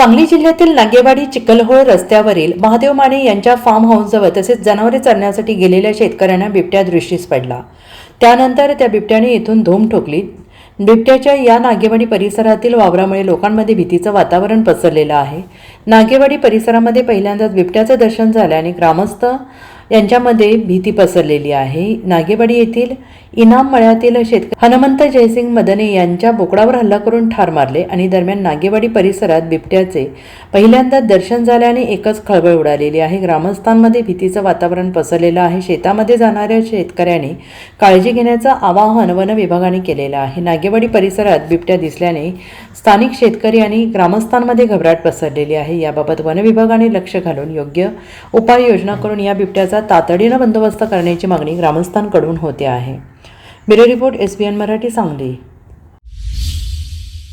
सांगली जिल्ह्यातील नागेवाडी चिखलहोळ रस्त्यावरील महादेव माने यांच्या फार्म हाऊसजवळ तसेच जनावरे चरण्यासाठी गेलेल्या शेतकऱ्यांना बिबट्या दृष्टीस पडला. त्यानंतर त्या बिबट्याने येथून धूम ठोकली. बिबट्याच्या या नागेवाडी परिसरातील वावरामुळे लोकांमध्ये भीतीचं वातावरण पसरलेलं आहे. नागेवाडी परिसरामध्ये पहिल्यांदाच बिबट्याचं दर्शन झाल्याने ग्रामस्थ यांच्यामध्ये भीती पसरलेली आहे. नागेवाडी येथील इनाम मळ्यातील शेतकरी हनुमंत जयसिंग मदने यांच्या बोकडावर हल्ला करून ठार मारले आणि दरम्यान नागेवाडी परिसरात बिबट्याचे पहिल्यांदा दर्शन झाल्याने एकच खळबळ उडालेली आहे. ग्रामस्थांमध्ये भीतीचं वातावरण पसरलेलं आहे. शेतामध्ये जाणाऱ्या शेतकऱ्यांनी काळजी घेण्याचं आवाहन वन विभागाने केलेलं आहे. नागेवाडी परिसरात बिबट्या दिसल्याने स्थानिक शेतकरी आणि ग्रामस्थांमध्ये घबराट पसरलेली आहे. याबाबत वन विभागाने लक्ष घालून योग्य उपाययोजना करून या बिबट्याचा तातडीनं बंदोबस्त करण्याची मागणी ग्रामस्थांकडून होते आहे. Bureau report S B N Marathi Sangli.